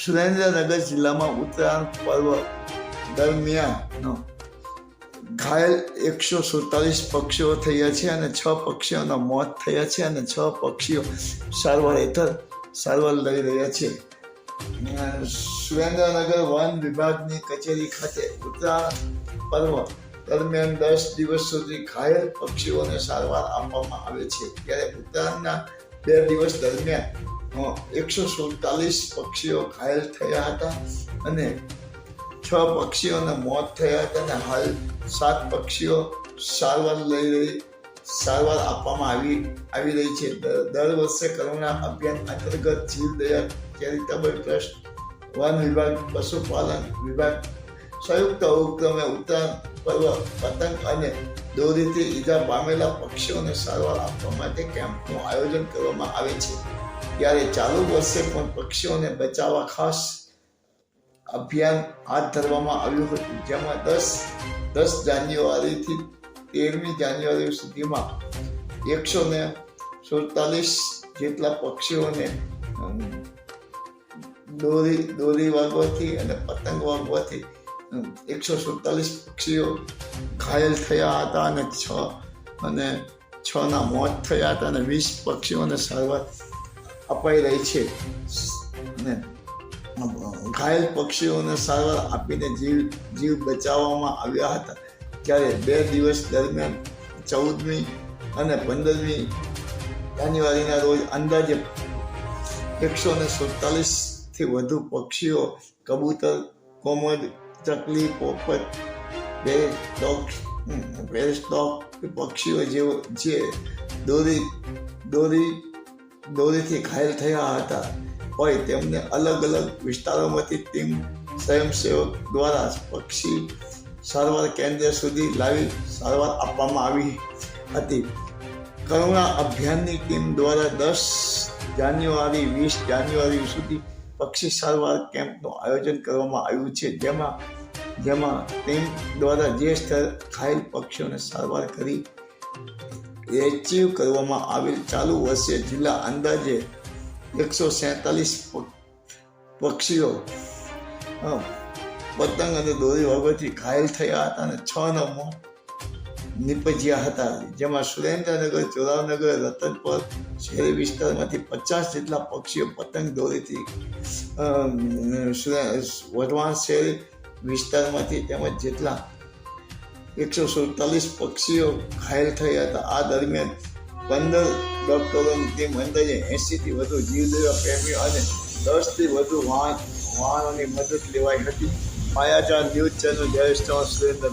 જિલ્લામાં ઉત્તરાયણ પર્વ દરમિયાન ઘાયલ એકસો સુડતાલીસ પક્ષીઓ થયા છે અને છ પક્ષીઓના મોત થયા છે અને છ પક્ષીઓ સારવાર હેઠળ સારવાર લઈ રહ્યા છે. સુરેન્દ્રનગર વન વિભાગની કચેરી ખાતે ઉત્તરાયણ પર્વ દરમિયાન દસ દિવસ સુધી ઘાયલ પક્ષીઓને સારવાર આપવામાં આવે છે. ત્યારે ઉત્તરાયણના બે દિવસ દરમિયાન એકસો સુડતાલીસ પક્ષીઓ ઘાયલ થયા હતા અને છ પક્ષીઓના મોત થયા હતા અને હાલ સાત પક્ષીઓ સારવાર લઈ રહી, સારવાર આપવામાં આવી આવી રહી છે. દર વર્ષે કરુણા અભિયાન અંતર્ગત જીવ દયા ચેરિટેબલ ટ્રસ્ટ, વન વિભાગ, પશુપાલન વિભાગ, સંયુક્ત ઉપક્રમે ઉત્તરાયણ પર્વ, પતંગ અને દોરીથી ઈજા પામેલા પક્ષીઓને સારવાર આપવા માટે કેમ્પનું આયોજન કરવામાં આવે છે. ત્યારે ચાલુ વર્ષે પણ પક્ષીઓને બચાવવા ખાસ અભિયાન હાથ ધરવામાં આવ્યું હતું. જેમાં દસ દસ જાન્યુઆરીથી તેરમી જાન્યુઆરી સુધીમાં એકસો ને સુડતાલીસ જેટલા પક્ષીઓને દોરી દોરી વાગવાથી અને પતંગ વાગવાથી એકસો સુડતાલીસ પક્ષીઓ ઘાયલ થયા હતા અને છ અને છ ના મોત થયા હતા અને વીસ પક્ષીઓને સારવાર અપાઈ રહી છે. ને ઘાયલ પક્ષીઓને સારવાર આપીને જીવ જીવ બચાવવામાં આવ્યા હતા. ત્યારે બે દિવસ દરમિયાન ચૌદમી અને પંદરમી જાન્યુઆરીના રોજ અંદાજે એકસો ને સુડતાલીસથી વધુ પક્ષીઓ કબૂતર, કોમડ, ચકલી, પોપટ, બે ડોગ પક્ષીઓ જેવો જે દોરી દોરી દોરીથી ઘાયલ થયા હતા. હોય તેમને અલગ અલગ વિસ્તારોમાંથી ટીમ સ્વયંસેવક દ્વારા પક્ષી સારવાર કેન્દ્ર સુધી લાવી સારવાર આપવામાં આવી હતી. કરુણા અભિયાનની ટીમ દ્વારા દસ જાન્યુઆરી, વીસ જાન્યુઆરી સુધી પક્ષી સારવાર કેમ્પનું આયોજન કરવામાં આવ્યું છે. જેમાં જેમાં ટીમ દ્વારા જે સ્થળ ઘાયલ પક્ષીઓને સારવાર કરી એચીવ કરવામાં આવેલ ચાલુ વર્ષે જિલ્લા અંદાજે એકસો સેતાલીસ પક્ષીઓ પતંગ અને દોરી વગરથી ઘાયલ થયા હતા અને છ નમો નીપજ્યા હતા. જેમાં સુરેન્દ્રનગર ચોરાવનગર રતનપર શહેરી વિસ્તારમાંથી પચાસ જેટલા પક્ષીઓ પતંગ દોરીથી વઢવાણ શહેરી વિસ્તારમાંથી તેમજ જેટલા એકસો સુડતાલીસ પક્ષીઓ ઘાયલ થયા હતા. આ દરમિયાન પંદર ડોક્ટરોની ટીમ અંદાજે એંસીથી વધુ જીવદેવા પ્રેમીઓ અને દસથી વધુ વાહન વાહનોની મદદ લેવાઈ હતી. માયાચાર ન્યૂઝ ચેનલ, જયેશ સુરેન્દ્ર